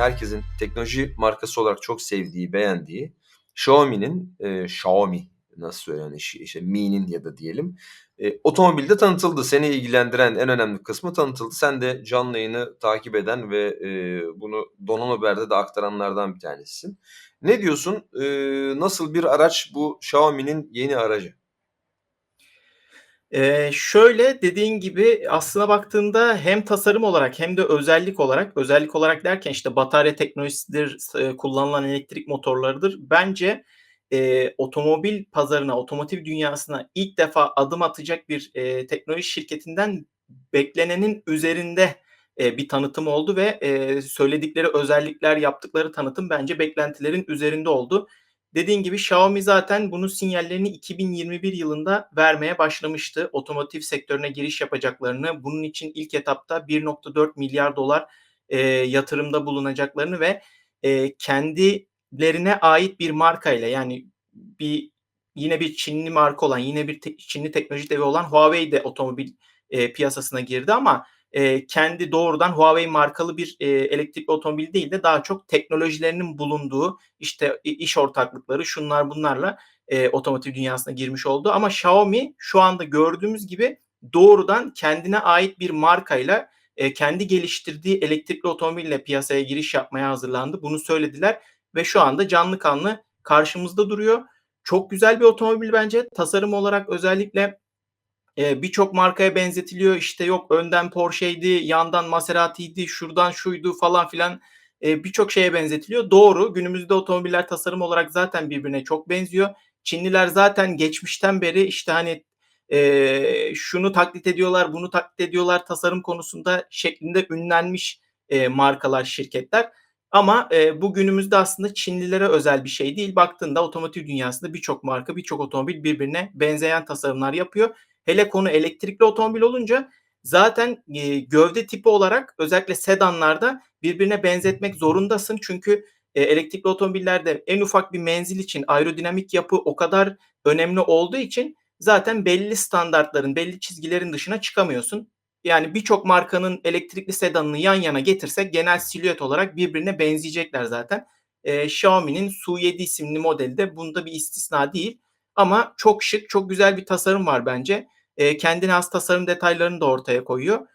herkesin teknoloji markası olarak çok sevdiği, beğendiği Xiaomi'nin, eee, Xiaomi nasıl söylenir, işte Mi'nin ya da diyelim, eee, otomobilde tanıtıldı. Seni ilgilendiren en önemli kısmı tanıtıldı. Sen de canlı yayını takip eden ve, eee, bunu Donanım Haber'de de aktaranlardan bir tanesisin. Ne diyorsun? Eee, nasıl bir araç bu Xiaomi'nin yeni aracı? Eee, şöyle, dediğin gibi aslına baktığında hem tasarım olarak hem de özellik olarak, özellik olarak derken, işte, batarya teknolojisidir, s kullanılan elektrik motorlarıdır. Bence, eee, otomobil pazarına, otomotiv dünyasına ilk defa adım atacak bir, eee, teknoloji şirketinden beklenenin üzerinde, eee, bir tanıtım oldu ve, eee, söyledikleri özellikler, yaptıkları tanıtım bence beklentilerin üzerinde oldu. Dediğin gibi Xiaomi zaten bunun sinyallerini 2021 yılında vermeye başlamıştı. Otomotiv sektörüne giriş yapacaklarını, bunun için ilk etapta $1.4 milyar eee, yatırımda bulunacaklarını ve, eee, kendilerine ait bir markayla, yani bir yine bir Çinli marka olan, yine bir te Çinli teknoloji devi olan Huawei de otomobil, eee, piyasasına girdi ama, eee, kendi doğrudan Huawei markalı bir, eee, elektrikli otomobil değil de daha çok teknolojilerinin bulunduğu, işte, iş ortaklıkları, şunlar bunlarla, eee, otomotiv dünyasına girmiş oldu. Ama Xiaomi şu anda gördüğümüz gibi doğrudan kendine ait bir markayla, eee, kendi geliştirdiği elektrikli otomobille piyasaya giriş yapmaya hazırlandı. Bunu söylediler ve şu anda canlı kanlı karşımızda duruyor. Çok güzel bir otomobil bence. Tasarım olarak özellikle, eee, birçok markaya benzetiliyor. İşte, yok önden Porsche'ydi, yandan Maserati'ydi, şuradan şuydu falan filan, eee, birçok şeye benzetiliyor. Doğru, günümüzde otomobiller tasarım olarak zaten birbirine çok benziyor. Çinliler zaten geçmişten beri, işte, hani, eee, şunu taklit ediyorlar, bunu taklit ediyorlar tasarım konusunda şeklinde ünlenmiş, eee, markalar, şirketler. Ama, eee, bu günümüzde aslında Çinlilere özel bir şey değil. Baktığında otomotiv dünyasında birçok marka, birçok otomobil birbirine benzeyen tasarımlar yapıyor. Hele konu elektrikli otomobil olunca zaten, eee, gövde tipi olarak özellikle sedanlarda birbirine benzetmek zorundasın. Çünkü, eee, elektrikli otomobillerde en ufak bir menzil için aerodinamik yapı o kadar önemli olduğu için zaten belli standartların, belli çizgilerin dışına çıkamıyorsun. Yani birçok markanın elektrikli sedanını yan yana getirsek genel silüet olarak birbirine benzeyecekler zaten. Eee, Xiaomi'nin SU7 isimli modeli de bunda bir istisna değil ama çok şık, çok güzel bir tasarım var bence. Eee, kendine has tasarım detaylarını da ortaya koyuyor.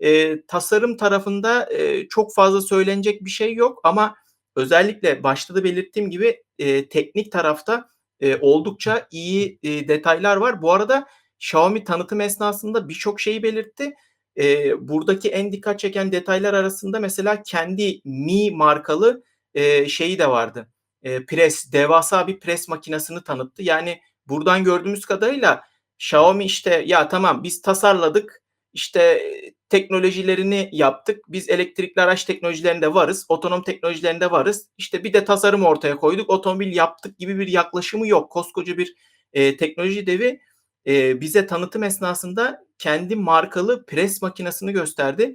Eee, tasarım tarafında, eee, çok fazla söylenecek bir şey yok ama özellikle başta da belirttiğim gibi, eee, teknik tarafta, eee, oldukça iyi, iii, detaylar var. Bu arada Xiaomi tanıtım esnasında birçok şeyi belirtti. Eee, buradaki en dikkat çeken detaylar arasında mesela kendi Mi markalı, eee, şeyi de vardı, eee, pres, devasa bir pres makinesini tanıttı. Yani buradan gördüğümüz kadarıyla Xiaomi, işte, ya tamam biz tasarladık, işte, teknolojilerini yaptık, biz elektrikli araç teknolojilerinde varız, otonom teknolojilerinde varız, işte, bir de tasarım ortaya koyduk, otomobil yaptık gibi bir yaklaşımı yok. Koskoca bir, eee, teknoloji devi, eee, bize tanıtım esnasında kendi markalı pres makinesini gösterdi.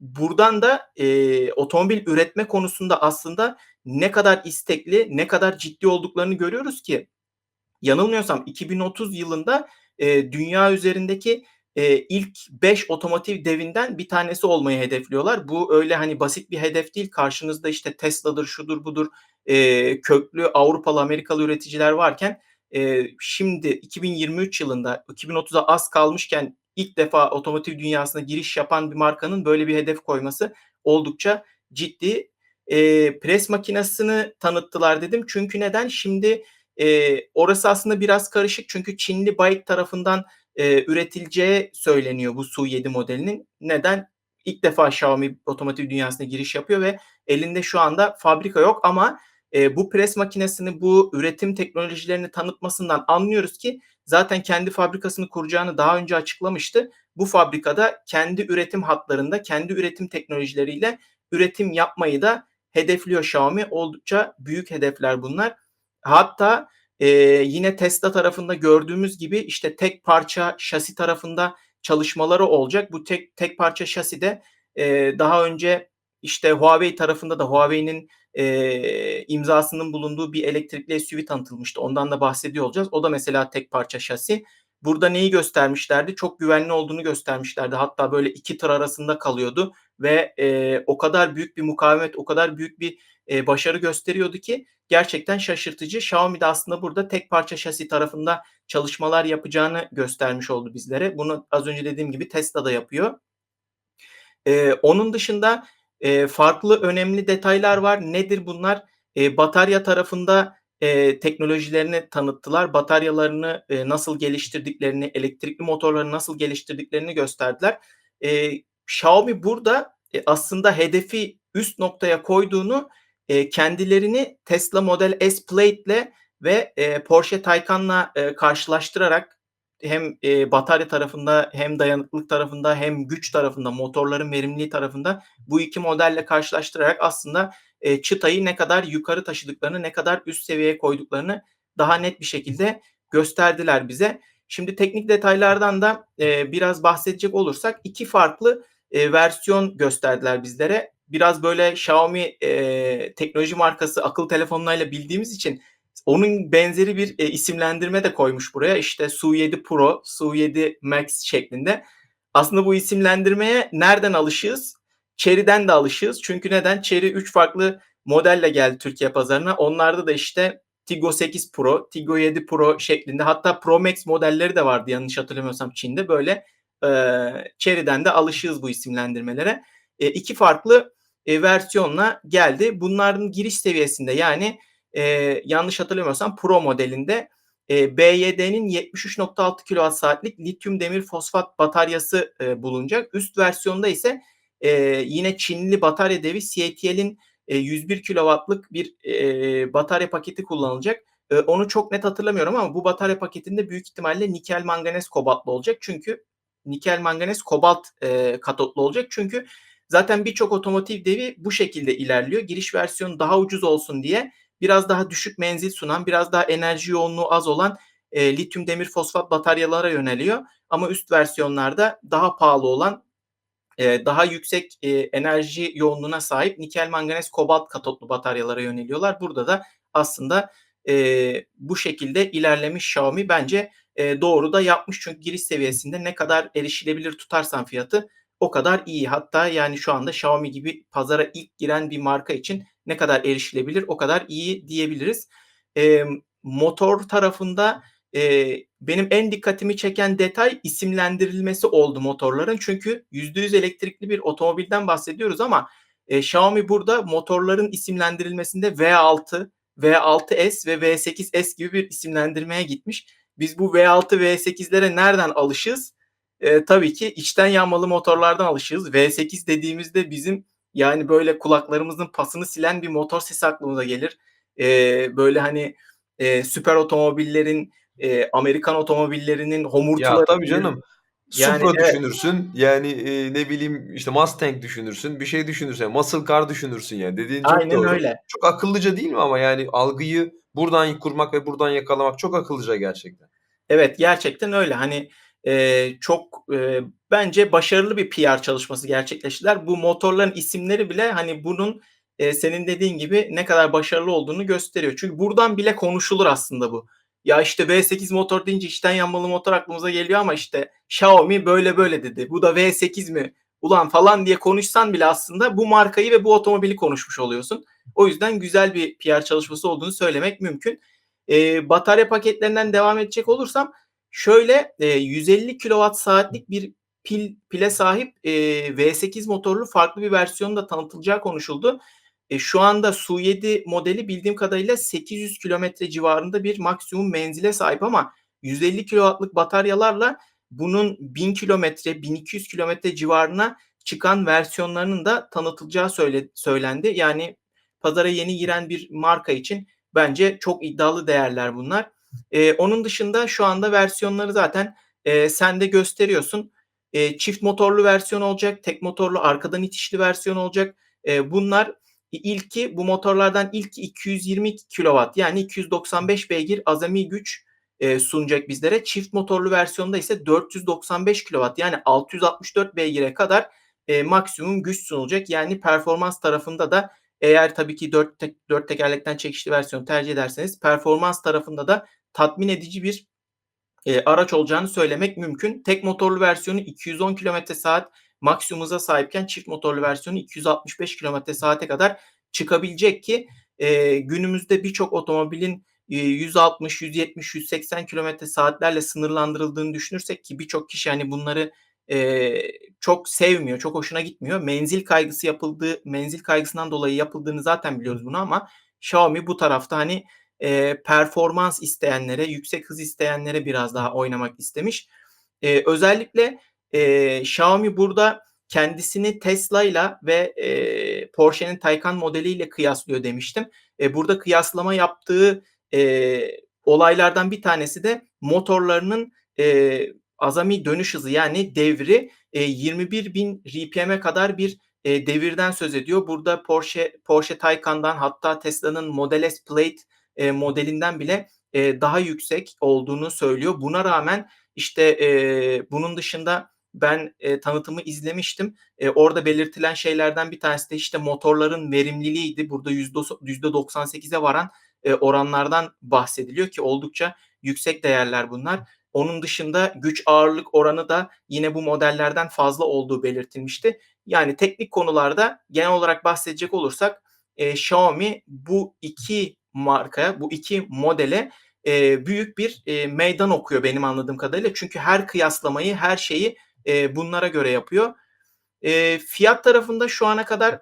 Buradan da, eee, otomobil üretme konusunda aslında ne kadar istekli, ne kadar ciddi olduklarını görüyoruz ki yanılmıyorsam 2030 yılında, eee, dünya üzerindeki, eee, ilk 5 otomotiv devinden bir tanesi olmayı hedefliyorlar. Bu öyle, hani, basit bir hedef değil. Karşınızda, işte, Tesla'dır, şudur budur, eee, köklü Avrupalı, Amerikalı üreticiler varken, eee, şimdi 2023 yılında 2030'a az kalmışken ilk defa otomotiv dünyasına giriş yapan bir markanın böyle bir hedef koyması oldukça ciddi. Eee, pres makinesini tanıttılar dedim. Çünkü neden? Şimdi, eee, orası aslında biraz karışık çünkü Çinli BAIC tarafından, eee, üretileceği söyleniyor bu SU7 modelinin. Neden? İlk defa Xiaomi otomotiv dünyasına giriş yapıyor ve elinde şu anda fabrika yok ama, eee, bu pres makinesini, bu üretim teknolojilerini tanıtmasından anlıyoruz ki zaten kendi fabrikasını kuracağını daha önce açıklamıştı. Bu fabrikada kendi üretim hatlarında, kendi üretim teknolojileriyle üretim yapmayı da hedefliyor Xiaomi. Oldukça büyük hedefler bunlar. Hatta, eee, yine Tesla tarafında gördüğümüz gibi, işte, tek parça şasi tarafında çalışmaları olacak. Bu tek tek parça şasi de, eee, daha önce, işte, Huawei tarafında da Huawei'nin, eee, imzasının bulunduğu bir elektrikli SUV tanıtılmıştı. Ondan da bahsediyor olacağız. O da mesela tek parça şasi. burada neyi göstermişlerdi? Çok güvenli olduğunu göstermişlerdi. Hatta böyle 2 tır arasında kalıyordu ve, eee, o kadar büyük bir mukavemet, o kadar büyük bir, eee, başarı gösteriyordu ki gerçekten şaşırtıcı. Xiaomi de aslında burada tek parça şasi tarafında çalışmalar yapacağını göstermiş oldu bizlere. Bunu az önce dediğim gibi Tesla da yapıyor. Eee, onun dışında, eee, farklı önemli detaylar var. Nedir bunlar? Eee, batarya tarafında, eee, teknolojilerini tanıttılar. Bataryalarını, eee, nasıl geliştirdiklerini, elektrikli motorları nasıl geliştirdiklerini gösterdiler. Eee, Xiaomi burada, eee, aslında hedefi üst noktaya koyduğunu, eee, kendilerini Tesla Model S Plate'le ve, eee, Porsche Taycan'la, eee, karşılaştırarak hem, eee, batarya tarafında hem dayanıklılık tarafında hem güç tarafında, motorların verimliliği tarafında bu 2 modelle karşılaştırarak aslında, eee, çıtayı ne kadar yukarı taşıdıklarını, ne kadar üst seviyeye koyduklarını daha net bir şekilde gösterdiler bize. Şimdi teknik detaylardan da, eee, biraz bahsedecek olursak 2 farklı, eee, versiyon gösterdiler bizlere. Biraz böyle Xiaomi, eee, teknoloji markası akıllı telefonlarıyla bildiğimiz için onun benzeri bir, eee, isimlendirme de koymuş buraya. İşte Su7 Pro, Su7 Max şeklinde. Aslında bu isimlendirmeye nereden alışığız? Chery'den de alışığız. Çünkü neden? Chery 3 farklı modelle geldi Türkiye pazarına. Onlarda da işte Tiggo 8 Pro, Tiggo 7 Pro şeklinde hatta Pro Max modelleri de vardı yanlış hatırlamıyorsam Çin'de. Böyle, eee, Chery'den de alışığız bu isimlendirmelere. Eee, 2 farklı, eee, versiyonla geldi. Bunların giriş seviyesinde yani, eee, yanlış hatırlamıyorsam Pro modelinde, eee, BYD'nin 73.6 kWh'lik lityum demir fosfat bataryası, eee, bulunacak. Üst versiyonda ise, eee, yine Çinli batarya devi CATL'in, eee, 101 kW'lık bir, eee, batarya paketi kullanılacak. Eee, onu çok net hatırlamıyorum ama bu batarya paketinde büyük ihtimalle nikel manganez kobaltlı olacak. Çünkü nikel manganez kobalt, eee, katotlu olacak. Çünkü zaten birçok otomotiv devi bu şekilde ilerliyor. Giriş versiyonu daha ucuz olsun diye biraz daha düşük menzil sunan, biraz daha enerji yoğunluğu az olan, eee, lityum demir fosfat bataryalara yöneliyor. Ama üst versiyonlarda daha pahalı olan, eee, daha yüksek, eee, enerji yoğunluğuna sahip nikel manganez kobalt katotlu bataryalara yöneliyorlar. Burada da aslında, eee, bu şekilde ilerlemiş Xiaomi. Bence, eee, doğru da yapmış. Çünkü giriş seviyesinde ne kadar erişilebilir tutarsan fiyatı o kadar iyi. Hatta yani şu anda Xiaomi gibi pazara ilk giren bir marka için ne kadar erişilebilir o kadar iyi diyebiliriz. Emm, motor tarafında, eee, benim en dikkatimi çeken detay isimlendirilmesi oldu motorların. Çünkü %100 elektrikli bir otomobilden bahsediyoruz ama, eee, Xiaomi burada motorların isimlendirilmesinde V6, V6s ve V8s gibi bir isimlendirmeye gitmiş. Biz bu V6, V8'lere nereden alışığız? Eee, tabii ki içten yanmalı motorlardan alışığız. V8 dediğimizde bizim yani böyle kulaklarımızın pasını silen bir motor sesi aklımıza gelir. Eee, böyle hani, eee, süper otomobillerin, eee, Amerikan otomobillerinin Ya, homurtuları tabii gelir. canım. Yani Supra evet. düşünürsün, yani, eee, ne bileyim, işte, Mustang düşünürsün, bir şey düşünürsün, Muscle Car düşünürsün yani. Dediğin çok Aynen doğru. öyle. Çok akıllıca değil mi ama yani algıyı buradan kurmak ve buradan yakalamak çok akıllıca gerçekten. Evet, gerçekten öyle. Hani, eee, çok, eee, bence başarılı bir PR çalışması gerçekleştirdiler. Bu motorların isimleri bile, hani, bunun, eee, senin dediğin gibi ne kadar başarılı olduğunu gösteriyor. Çünkü buradan bile konuşulur aslında bu. Ya, işte, V8 motor deyince içten yanmalı motor aklımıza geliyor ama, işte, Xiaomi böyle böyle dedi. Bu da V8 mi ulan falan diye konuşsan bile aslında bu markayı ve bu otomobili konuşmuş oluyorsun. O yüzden güzel bir PR çalışması olduğunu söylemek mümkün. Eee, batarya paketlerinden devam edecek olursam şöyle, eee, 150 kWh'lik bir pil pile sahip, eee, V8 motorlu farklı bir versiyonun da tanıtılacağı konuşuldu. E, şu anda Su7 modeli bildiğim kadarıyla 800 kilometre civarında bir maksimum menzile sahip ama 150 kW'lık bataryalarla bunun 1000 kilometre, 1200 kilometre civarına çıkan versiyonlarının da tanıtılacağı söyle söylendi. Yani pazara yeni giren bir marka için bence çok iddialı değerler bunlar. Eee, onun dışında şu anda versiyonları zaten, eee, sen de gösteriyorsun. Eee, çift motorlu versiyon olacak, tek motorlu arkadan itişli versiyon olacak. Eee, bunlar ilki bu motorlardan ilki 220 kilowatt yani 295 beygir azami güç, eee, sunacak bizlere. Çift motorlu versiyonda ise 495 kilowatt yani 664 beygire kadar, eee, maksimum güç sunulacak. Yani performans tarafında da eğer tabii ki 4 tek 4 tekerlekten çekişli versiyonu tercih ederseniz performans tarafında da tatmin edici bir eee, araç olacağını söylemek mümkün. Tek motorlu versiyonu 210 km/s maksimum hıza sahipken çift motorlu versiyonu 265 km/s'e kadar çıkabilecek ki, eee, günümüzde birçok otomobilin, eee, 160, 170, 180 km/s'lerle sınırlandırıldığını düşünürsek ki birçok kişi, hani, bunları, eee, çok sevmiyor, çok hoşuna gitmiyor. Menzil kaygısı yapıldığı menzil kaygısından dolayı yapıldığını zaten biliyoruz bunu ama Xiaomi bu tarafta, hani, eee, performans isteyenlere, yüksek hız isteyenlere biraz daha oynamak istemiş. Eee, özellikle, eee, Xiaomi burada kendisini Tesla'yla ve, eee, Porsche'nin Taycan modeliyle kıyaslıyor demiştim. Eee, burada kıyaslama yaptığı, eee, olaylardan bir tanesi de motorlarının, eee, azami dönüş hızı yani devri, eee, 21.000 RPM'e kadar bir, eee, devirden söz ediyor. Burada Porsche Porsche Taycan'dan hatta Tesla'nın Model S Plaid, eee, modelinden bile, eee, daha yüksek olduğunu söylüyor. Buna rağmen, işte, eee, bunun dışında ben, eee, tanıtımı izlemiştim. Eee, orada belirtilen şeylerden bir tanesi de, işte, motorların verimliliğiydi. Burada yüzdosa %98'e varan, eee, oranlardan bahsediliyor ki oldukça yüksek değerler bunlar. Onun dışında güç ağırlık oranı da yine bu modellerden fazla olduğu belirtilmişti. Yani teknik konularda genel olarak bahsedecek olursak, eee, Xiaomi bu 2 markaya, bu 2 modele, eee, büyük bir, eee, meydan okuyor benim anladığım kadarıyla. Çünkü her kıyaslamayı, her şeyi, eee, bunlara göre yapıyor. Eee, fiyat tarafında şu ana kadar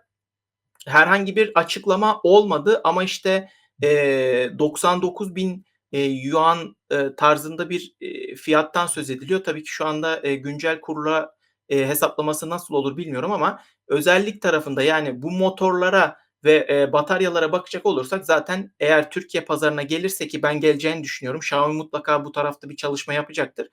herhangi bir açıklama olmadı ama, işte, eee, 99.000 eee, yuan, eee, tarzında bir, eee, fiyattan söz ediliyor. Tabii ki şu anda, eee, güncel kurla, eee, hesaplaması nasıl olur bilmiyorum ama özellik tarafında, yani, bu motorlara ve, eee, bataryalara bakacak olursak zaten eğer Türkiye pazarına gelirse ki ben geleceğini düşünüyorum. Xiaomi mutlaka bu tarafta bir çalışma yapacaktır.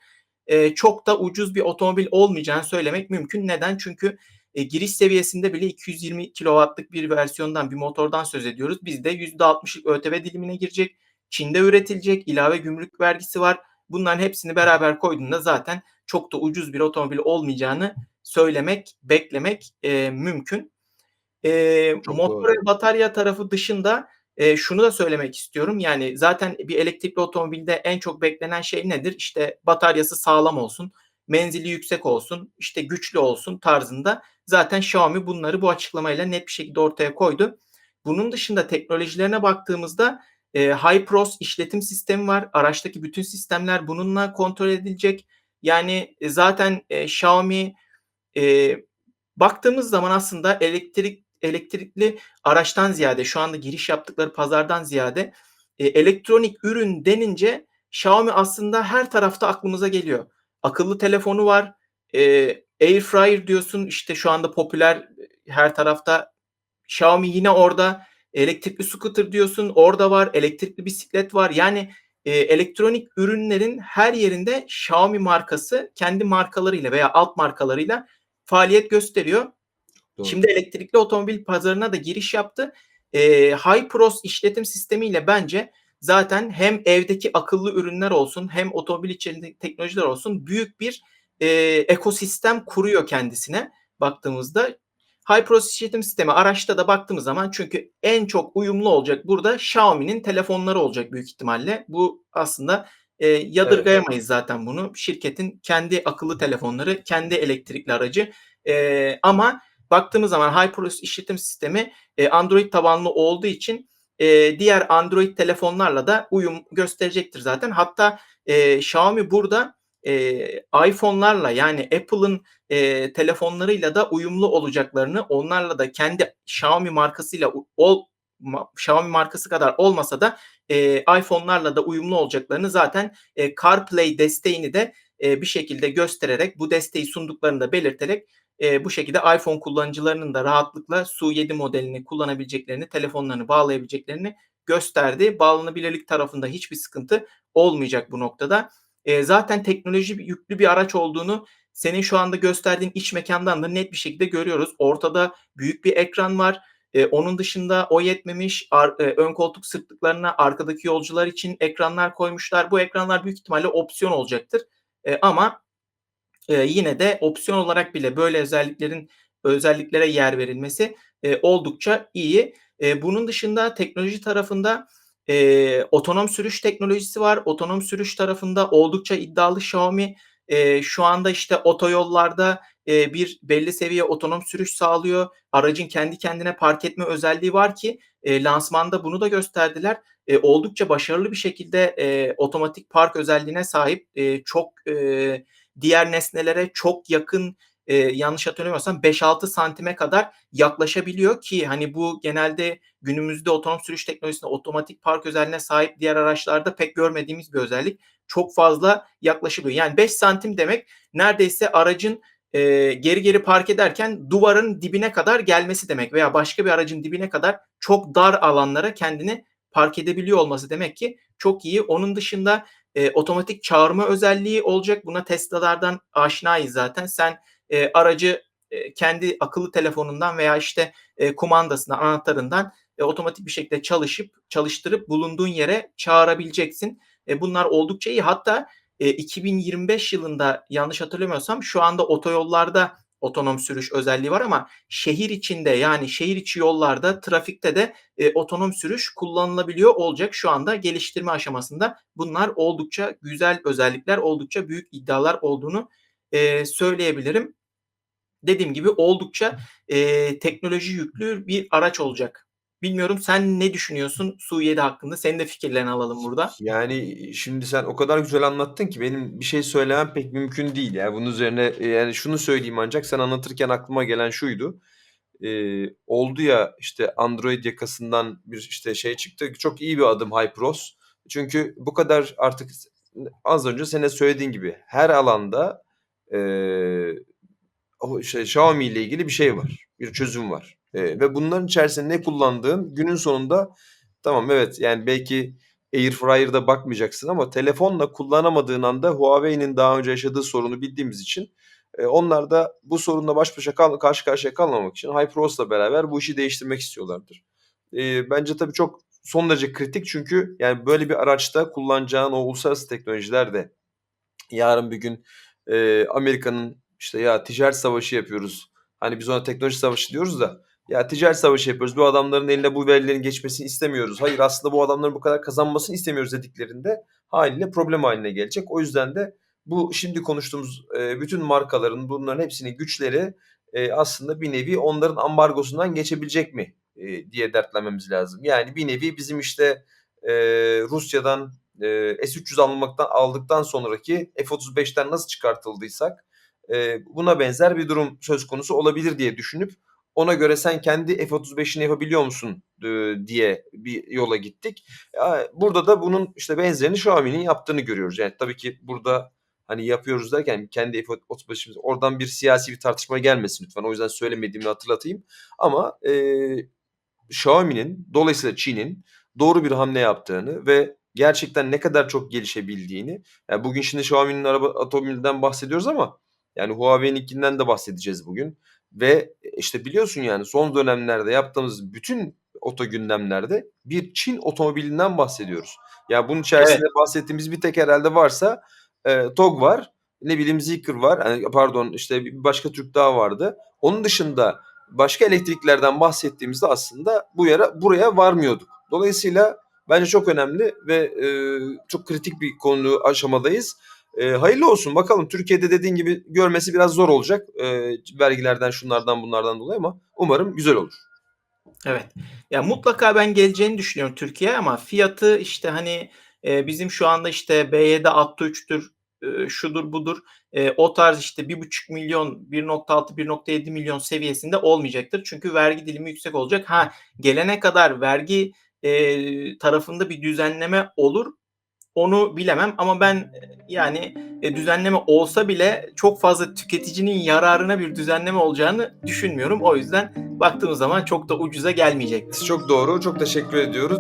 Eee, çok da ucuz bir otomobil olmayacağını söylemek mümkün. Neden? Çünkü, eee, giriş seviyesinde bile 220 kilowattlık bir versiyondan, bir motordan söz ediyoruz. Bizde %60'lık ÖTV dilimine girecek. Çin'de üretilecek, ilave gümrük vergisi var. Bunların hepsini beraber koyduğunda zaten çok da ucuz bir otomobil olmayacağını söylemek, beklemek, eee, mümkün. Çok motor doğru. ve batarya tarafı dışında, eee, şunu da söylemek istiyorum. Yani, zaten bir elektrikli otomobilde en çok beklenen şey nedir? İşte, bataryası sağlam olsun, menzili yüksek olsun, işte, güçlü olsun tarzında. Zaten Xiaomi bunları bu açıklamayla net bir şekilde ortaya koydu. Bunun dışında teknolojilerine baktığımızda, eee, HyPrOS işletim sistemi var. Araçtaki bütün sistemler bununla kontrol edilecek. Yani, eee, zaten, eee, Xiaomi, eee, baktığımız zaman aslında elektrik elektrikli araçtan ziyade, şu anda giriş yaptıkları pazardan ziyade, eee, elektronik ürün denince Xiaomi aslında her tarafta aklımıza geliyor. Akıllı telefonu var, eee, air fryer diyorsun, işte, şu anda popüler, eee, her tarafta. Xiaomi yine orada. Elektrikli scooter diyorsun, orada var. Elektrikli bisiklet var. Yani, eee, elektronik ürünlerin her yerinde Xiaomi markası kendi markalarıyla veya alt markalarıyla faaliyet gösteriyor. Doğru. Şimdi elektrikli otomobil pazarına da giriş yaptı. Eee, HyPrOS işletim sistemiyle bence zaten hem evdeki akıllı ürünler olsun hem otomobil içerisindeki teknolojiler olsun büyük bir, eee, ekosistem kuruyor kendisine baktığımızda. HyPrOS işletim sistemi araçta da baktığımız zaman çünkü en çok uyumlu olacak burada Xiaomi'nin telefonları olacak büyük ihtimalle. Bu aslında, Evet. yadırgayamayız zaten bunu. Şirketin kendi akıllı telefonları, kendi elektrikli aracı. Eee, ama baktığımız zaman HyPrOS işletim sistemi, eee, Android tabanlı olduğu için, eee, diğer Android telefonlarla da uyum gösterecektir zaten. Hatta, eee, Xiaomi burada, eee, iPhone'larla yani Apple'ın, eee, telefonlarıyla da uyumlu olacaklarını, onlarla da kendi Xiaomi markasıyla ol ma Xiaomi markası kadar olmasa da, eee, iPhone'larla da uyumlu olacaklarını zaten, eee, CarPlay desteğini de, eee, bir şekilde göstererek, bu desteği sunduklarını da belirterek, eee, bu şekilde iPhone kullanıcılarının da rahatlıkla Su7 modelini kullanabileceklerini, telefonlarını bağlayabileceklerini gösterdi. Bağlanabilirlik tarafında hiçbir sıkıntı olmayacak bu noktada. Eee, zaten teknoloji yüklü bir araç olduğunu senin şu anda gösterdiğin iç mekândan da net bir şekilde görüyoruz. Ortada büyük bir ekran var. Eee, onun dışında o yetmemiş, ar eee, ön koltuk sırtlıklarına arkadaki yolcular için ekranlar koymuşlar. Bu ekranlar büyük ihtimalle opsiyon olacaktır. Eee, ama, eee, yine de opsiyon olarak bile böyle özelliklerin özelliklere yer verilmesi, eee, oldukça iyi. Eee, bunun dışında teknoloji tarafında, Eee, otonom sürüş teknolojisi var. Otonom sürüş tarafında oldukça iddialı Xiaomi. Eee, şu anda, işte, otoyollarda, eee, bir belli seviye otonom sürüş sağlıyor. Aracın kendi kendine park etme özelliği var ki, eee, lansmanda bunu da gösterdiler. Eee, oldukça başarılı bir şekilde, eee, otomatik park özelliğine sahip. Eee, çok, eee, diğer nesnelere çok yakın, eee, yanlış hatırlamıyorsam 5-6 santime kadar yaklaşabiliyor ki, hani, bu genelde günümüzde otonom sürüş teknolojisinde otomatik park özelliğine sahip diğer araçlarda pek görmediğimiz bir özellik. Çok fazla yaklaşabiliyor. Yani 5 santim demek neredeyse aracın, eee, geri geri park ederken duvarın dibine kadar gelmesi demek veya başka bir aracın dibine kadar çok dar alanlara kendini park edebiliyor olması demek ki çok iyi. Onun dışında, eee, otomatik çağırma özelliği olacak. Buna Tesla'lardan aşinayız zaten. Sen, eee, aracı, eee, kendi akıllı telefonundan veya, işte, eee, kumandasından, anahtarından, eee, otomatik bir şekilde çalışıp çalıştırıp bulunduğun yere çağırabileceksin. Eee, bunlar oldukça iyi. Hatta, eee, 2025 yılında yanlış hatırlamıyorsam şu anda otoyollarda otonom sürüş özelliği var ama şehir içinde, yani şehir içi yollarda, trafikte de, eee, otonom sürüş kullanılabiliyor olacak. Şu anda geliştirme aşamasında. Bunlar oldukça güzel özellikler, oldukça büyük iddialar olduğunu, eee, söyleyebilirim. Dediğim gibi oldukça, eee, teknoloji yüklü bir araç olacak. Bilmiyorum sen ne düşünüyorsun Su7 hakkında? Senin de fikirlerini alalım burada. Yani, şimdi sen o kadar güzel anlattın ki benim bir şey söylemem pek mümkün değil. Yani, bunun üzerine, eee, yani, şunu söyleyeyim ancak sen anlatırken aklıma gelen şuydu. Eee, oldu ya, işte, Android yakasından bir, işte, şey çıktı. Çok iyi bir adım HyperOS. Çünkü bu kadar artık az önce senin söylediğin gibi her alanda, o şey Xiaomi ile ilgili bir şey var, bir çözüm var. Eee, ve bunların içerisinde ne kullandığın günün sonunda tamam, evet, yani, belki airfryer'da bakmayacaksın ama telefonla kullanamadığın anda Huawei'nin daha önce yaşadığı sorunu bildiğimiz için, eee, onlar da bu sorunla baş başa kal karşı karşıya kalmamak için HyperOS'la beraber bu işi değiştirmek istiyorlardır. Eee, bence tabii çok son derece kritik çünkü, yani, böyle bir araçta kullanacağın o uluslararası teknolojiler de yarın bir gün, eee, Amerika'nın, işte, "Ya, ticaret savaşı yapıyoruz." Hani, biz ona teknoloji savaşı diyoruz da, "Ya, ticaret savaşı yapıyoruz, bu adamların eline bu verilerin geçmesini istemiyoruz. Hayır, aslında bu adamların bu kadar kazanmasını istemiyoruz." dediklerinde hâliyle problem hâline gelecek. O yüzden de bu şimdi konuştuğumuz, eee, bütün markaların, bunların hepsinin güçleri, eee, aslında bir nevi onların ambargosundan geçebilecek mi, eee, diye dertlenmemiz lazım. Yani, bir nevi bizim, işte, eee, Rusya'dan, eee, S-300 almaktan aldıktan sonraki F-35'ten nasıl çıkartıldıysak, eee, buna benzer bir durum söz konusu olabilir diye düşünüp ona göre sen kendi F-35'ini yapabiliyor musun, diye bir yola gittik. Burada da bunun, işte, benzerini Xiaomi'nin yaptığını görüyoruz. Yani, tabii ki burada, hani, yapıyoruz derken kendi F-35'imiz oradan bir siyasi bir tartışma gelmesin lütfen. O yüzden söylemediğimi hatırlatayım ama, eee, Xiaomi'nin dolayısıyla Çin'in doğru bir hamle yaptığını ve gerçekten ne kadar çok gelişebildiğini, ya, bugün şimdi Xiaomi'nin araba otomobilden bahsediyoruz ama, yani, Huawei'ninkinden de bahsedeceğiz bugün ve, e, işte, biliyorsun, yani, son dönemlerde yaptığımız bütün oto gündemlerde bir Çin otomobilinden bahsediyoruz. Ya, bunun içerisinde Evet. bahsettiğimiz bir tek herhâlde varsa, eee, TOG var, ne bileyim Zeekr var, hani, pardon, işte, bir başka Türk daha vardı. Onun dışında başka elektriklilerden bahsettiğimizde aslında bu yara buraya varmıyorduk. Dolayısıyla bence çok önemli ve, eee, çok kritik bir konu aşamadayız. Eee, hayırlı olsun bakalım. Türkiye'de dediğin gibi görmesi biraz zor olacak, eee, vergilerden, şunlardan bunlardan dolayı ama umarım güzel olur. Evet. Ya, mutlaka ben geleceğini düşünüyorum Türkiye'ye ama fiyatı, işte, hani, eee, bizim şu anda, işte, B7 Atto 3'tür, ııı, şudur budur, eee, o tarz, işte, 1.500.000, 1.6, 1.700.000 seviyesinde olmayacaktır. Çünkü vergi dilimi yüksek olacak. Ha, gelene kadar vergi, eee, tarafında bir düzenleme olur, onu bilemem ama ben, eee, yani, eee, düzenleme olsa bile çok fazla tüketicinin yararına bir düzenleme olacağını düşünmüyorum. O yüzden baktığımız zaman çok da ucuza gelmeyecektir. Çok doğru, çok teşekkür ediyoruz.